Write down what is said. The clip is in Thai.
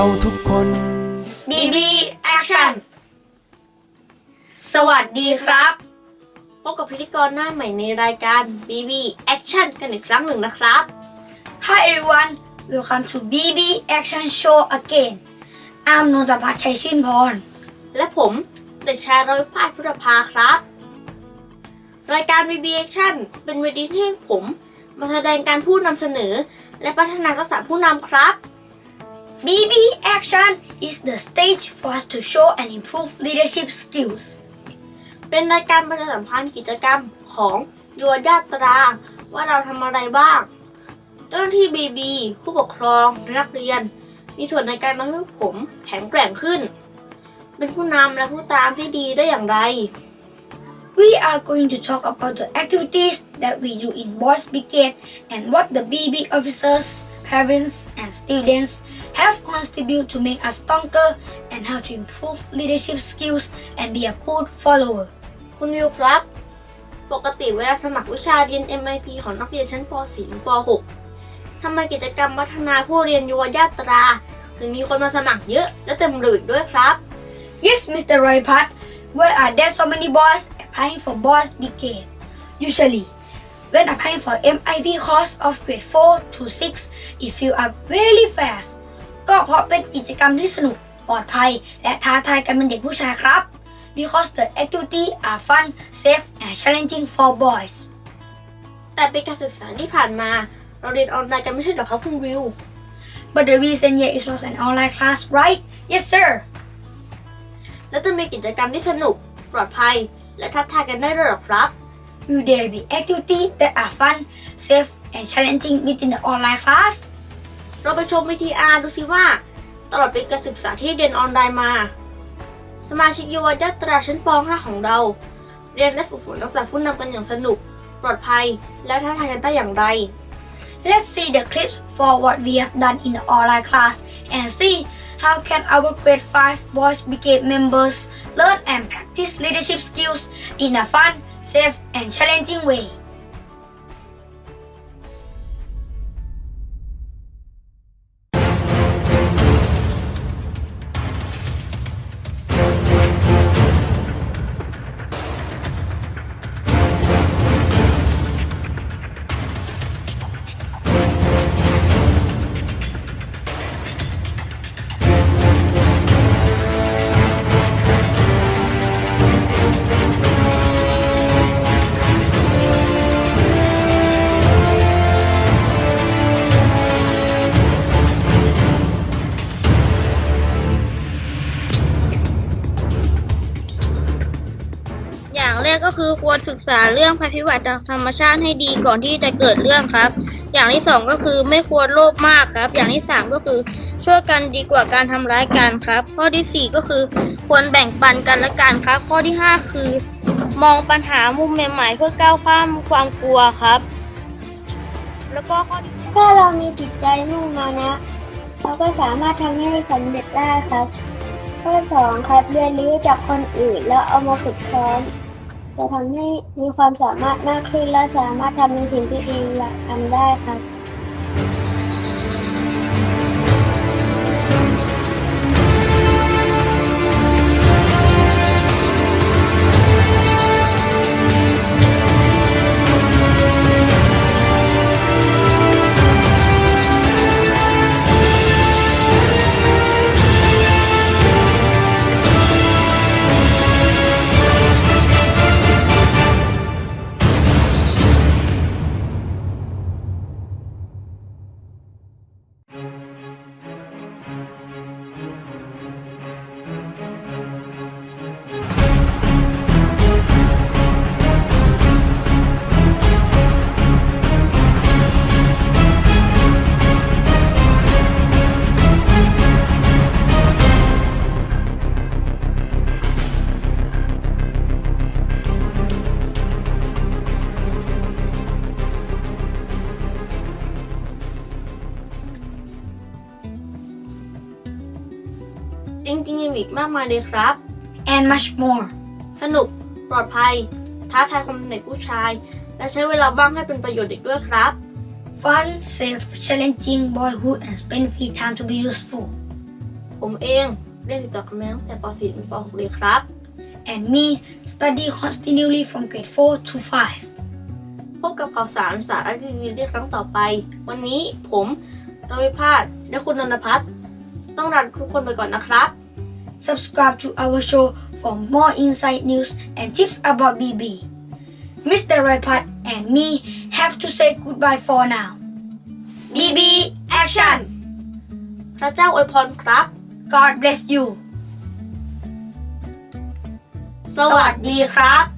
เราทุกคน BB Action สวัสดีครับ พบกับพิธีกรหน้าใหม่ในรายการ BB Action กันอีกครั้งหนึ่งนะครับ Hi everyone, welcome to BB Action Show again. I'm นนทพัฒน์ชัยชื่นพร และผมเด็กชายรอยพาดพุทธภาครับ รายการ BB Action เป็นเวทีที่ให้ผม มาแสดงการพูดนำเสนอ และพัฒนาทักษะผู้นำครับ BB Action is the stage for us to show and improve leadership skills. เป็นรายการประชาสัมพันธ์กิจกรรมของยัวญาตราว่าเราทำอะไรบ้าง เจ้าหน้าที่บีบีผู้ปกครองและนักเรียน มีส่วนในการทำให้ผมแข็งแกร่งขึ้น เป็นผู้นำและผู้ตามที่ดีได้อย่างไร We are going to talk about the activities that we do in Boys Brigade and what the BB officers, parents, and students have contributed to make us stronger and how to improve leadership skills and be a good follower. คุณวิวครับ ปกติเวลาสมัครวิชาเรียน MIP ของนักเรียนชั้นป .4 ถึงป .6 ทำไมกิจกรรมพัฒนาผู้เรียนยุวญาตรา ถึงมีคนมาสมัครเยอะและเต็มระอีกด้วยครับ Yes, Mr. Roypat. Why are there so many boys applying for Boys Brigade? Usually, when applying for MIP course of grade 4 to 6, it fill up really fast. ก็เพราะเป็นกิจกรรมที่สนุกปลอดภัย และท้าทายกันเป็นเด็กผู้ชายครับ Because the activity are fun, safe, and challenging for boys. แต่ปีการศึกษาที่ผ่านมา เราเรียนออนไลน์กันไม่ใช่เหรอครับคุณวิว But the recent year it was an online class, right? Yes, sir. และจะมีกิจกรรมที่สนุกปลอดภัย และท้าทายกันได้ด้วยเหรอครับ Will there be activities that are fun, safe, and challenging within the online class? เราไปชม VTR ดูสิว่า ตลอดปีการศึกษาที่เรียนออนไลน์มา สมาชิกยุวญาตราชั้นป .5 ของเรา เรียนและฝึกฝนทักษะผู้นำกันอย่างสนุก ปลอดภัย และท้าทายกันได้อย่างไร Let's see the clips for what we have done in the online class and see how can our grade 5 Boys Brigade members learn and practice leadership skills in a fun, safe, and challenging way. อย่างแรกก็คือควรศึกษาเรื่องภัยพิบัติทางธรรมชาติให้ดีก่อนที่จะเกิดเรื่องครับ อย่างที่สองก็คือไม่ควรโลภมากครับ อย่างที่สามก็คือช่วยกันดีกว่าการทำร้ายกันครับ ข้อที่สี่ก็คือควรแบ่งปันกันและกันครับ ข้อที่ห้าคือ มองปัญหามุมใหม่ๆเพื่อก้าวข้ามความกลัวครับ แล้วก็ข้อที่ถ้าเรามีจิตใจมุ่งมานะเราก็สามารถทำให้สำเร็จได้ครับข้อสองครับเรียนรู้จากคนอื่นแล้วเอามาฝึกซ้อม จะทำให้มีความสามารถมากขึ้น และสามารถทำในสิ่งที่เองอยากทำได้ครับ จริงๆยังมีอีกมากมายเลยครับ and much more. สนุก ปลอดภัย ท้าทายความเป็นเด็กผู้ชาย และใช้เวลาบ้างให้เป็นประโยชน์เด็กด้วยครับ Fun, safe, challenging boyhood and spend free time to be useful. ผมเองเรียนติดต่อกันมาตั้งแต่ป .4 ถึงป .6 เลยครับ And me study continually from grade 4 to 5. พบกับข่าวสารสาระดีๆได้ครั้งต่อไป วันนี้ผมรวิพาสและคุณนนทพัฒน์ต้องลาทุกคนไปก่อนนะครับ Subscribe to our show for more inside news and tips about BB. Mr. Raipat and me have to say goodbye for now. BB action! พระเจ้าอวยพรครับ God bless you. สวัสดีครับ